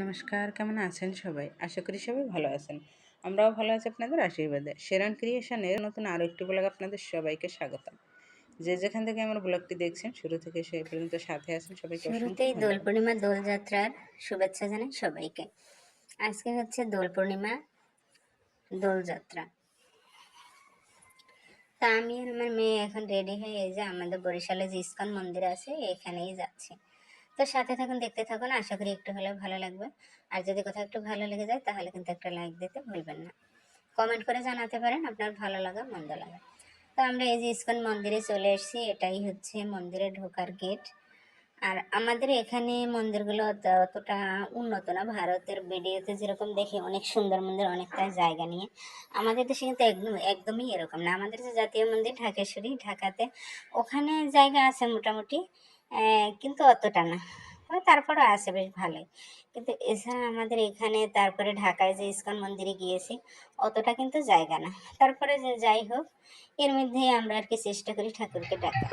নমস্কার কেমন আছেন সবাই? আশা করি সবাই ভালো আছেন। আমরাও ভালো আছি আপনাদের আশীর্বাদে। সেরান ক্রিয়েশনের নতুন আরও একটি ব্লগ আপনাদের সবাইকে স্বাগতম। যে যেখান থেকে আমার ব্লগটি দেখছেন শুরু থেকে সেই পর্যন্ত সাথে আছেন সবাইকে শুরুতেই দোল। পূর্ণিমা দোলযাত্রার শুভেচ্ছা জানাই সবাইকে। আজকে হচ্ছে দোল পূর্ণিমা দোলযাত্রা তা আমি আর আমার মেয়ে এখন রেডি হয়ে এই যে আমাদের বরিশালে যে ইস্কন মন্দির আছে এখানেই যাচ্ছি। তো সাথে থাকুন, দেখতে থাকুন। আশা করি একটু হলেও ভালো লাগবে। আর যদি কোথাও একটু ভালো লেগে যায়, তাহলে কিন্তু একটা লাইক দিতে ভুলবেন না। কমেন্ট করে জানাতে পারেন, আপনার ভালো লাগা, মন্দ লাগা। তো আমরা এই যে ইস্কন মন্দিরে চলে এসেছি, এটাই হচ্ছে মন্দিরে ঢোকার গেট আর আমাদের এখানে মন্দিরগুলো অত- অতটা উন্নত না। ভারতের ভিডিওতে যেরকম দেখি, অনেক সুন্দর মন্দির, অনেকটা জায়গা নিয়ে। আমাদের দেশে কিন্তু একদম, একদমই এরকম না। আমাদের যে জাতীয় মন্দির, ঢাকেশ্বরী, ঢাকাতে, ওখানে জায়গা আছে মোটামুটি। কিন্তু অতটা না। তারপরে আছে বেশ ভালোই। কিন্তু এছাড়া আমাদের এখানে তারপরে ঢাকায় যে ইস্কন মন্দিরে গিয়েছি, অতটা কিন্তু জায়গা না। তারপরে যে যাই হোক, এর মধ্যেই আমরা আর কি চেষ্টা করি ঠাকুরকে ডাকা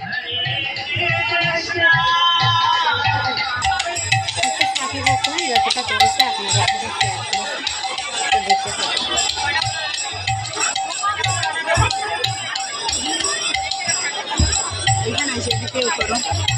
সাথে থাকুন, যতটা করেছি দেখতে থাকুন। এখানে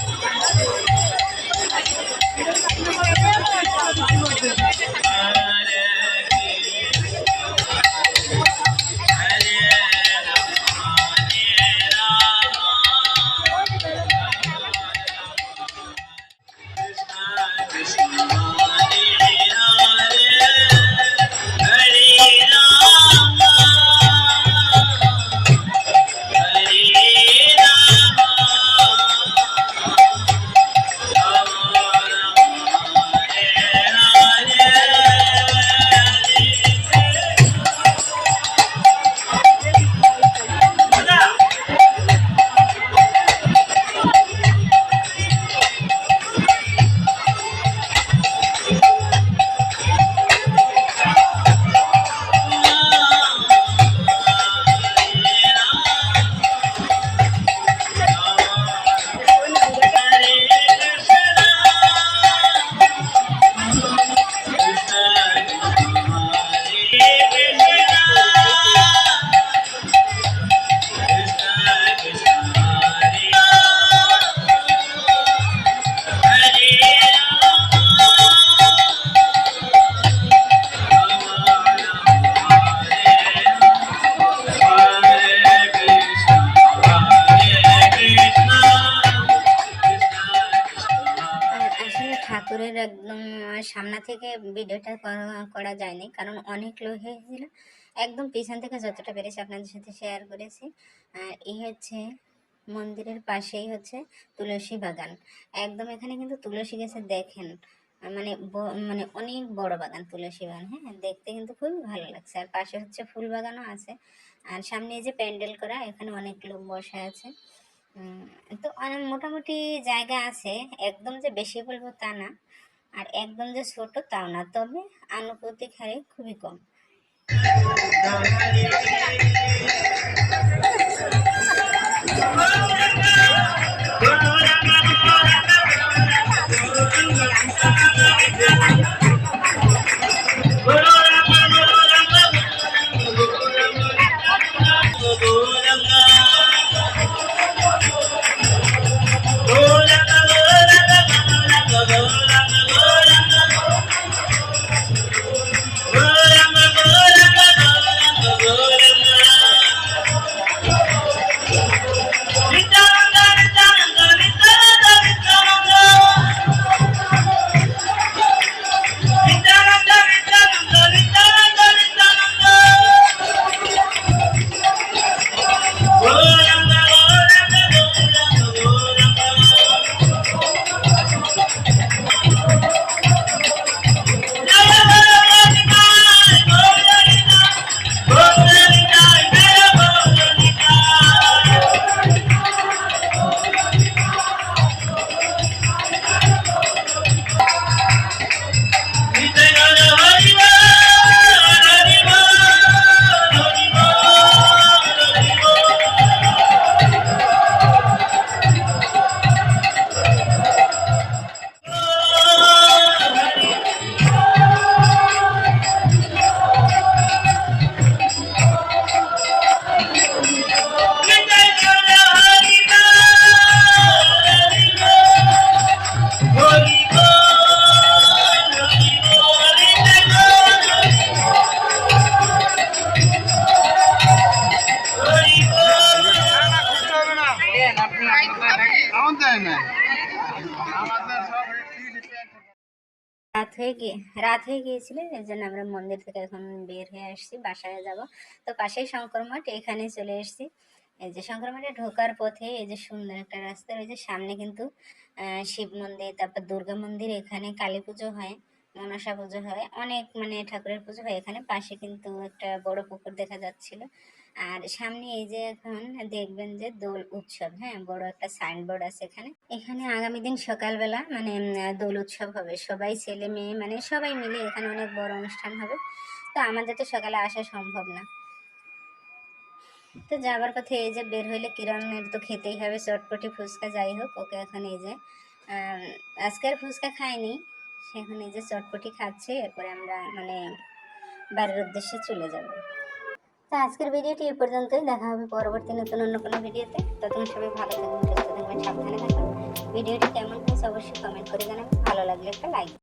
সামনে থেকে ভিডিওটা করা- যায়নি। কারণ অনেক লোক হয়েছিল একদম পিছন থেকে যতটা পেরেছি আপনাদের সাথে শেয়ার করেছি। আর এই হচ্ছে মন্দিরের পাশেই হচ্ছে তুলসী বাগান। একদম এখানে কিন্তু তুলসী গাছে দেখেন মানে মানে অনেক বড় বাগান তুলসী বাগান হ্যাঁ? দেখতে কিন্তু খুবই ভালো লাগছে। আর পাশে হচ্ছে ফুল বাগানও আছে। আর সামনে যে প্যান্ডেল করা, এখানে অনেক লোক বসে আছে। তো অনেক মোটামুটি জায়গা আছে। একদম যে বেশি বলব তা না। আর একদম যে ছোট তাও না তবে আনুপাতিক হারে খুবই কম। রাত হয়ে গিয়ে, রাত হয়ে গিয়েছিল, এর জন্য আমরা মন্দির থেকে এখন বের হয়ে আসছি, বাসায় যাব। তো পাশেই শঙ্কর মঠ, এখানে চলে এসেছি। এই যে শঙ্কর মঠে ঢোকার পথে এই যে সুন্দর একটা রাস্তা রয়েছে, সামনে কিন্তু শিব মন্দির, তারপর দুর্গা মন্দির, এখানে কালী পুজো হয়, মনসা পুজো হয়, অনেক মানে ঠাকুরের পুজো হয় এখানে। পাশে কিন্তু একটা বড় পুকুর দেখা যাচ্ছিল। আর সামনে এই যে এখন দেখবেন যে দোল উৎসব হ্যাঁ বড় একটা সাইনবোর্ড আছে এখানে। এখানে আগামী দিন সকালবেলা মানে দোল উৎসব হবে। সবাই ছেলে মেয়ে মানে সবাই মিলে এখানে অনেক বড় অনুষ্ঠান হবে। তো আমাদের তো সকালে আসা সম্ভব না। তো যাবার পথে এই যে বের হইলে কিরণের তো খেতেই হবে চটপটি ফুচকা যাই হোক ওকে এখন এই যে আম, আজকের ফুচকা খায়নি সেখানে এই যে চটপটি খাচ্ছে এরপরে আমরা মানে বাড়ির উদ্দেশ্যে চলে যাব। তো আজকের ভিডিওটি এ পর্যন্তই। দেখা হবে পরবর্তী নতুন অন্য কোনো ভিডিওতে। ততক্ষণ সবাই ভালো থাকবেন, সুস্থ থাকবেন, সাবধানে থাকবেন। ভিডিওটি কেমন হয়েছে অবশ্যই কমেন্ট করে জানাবেন। ভালো লাগলে একটা লাইক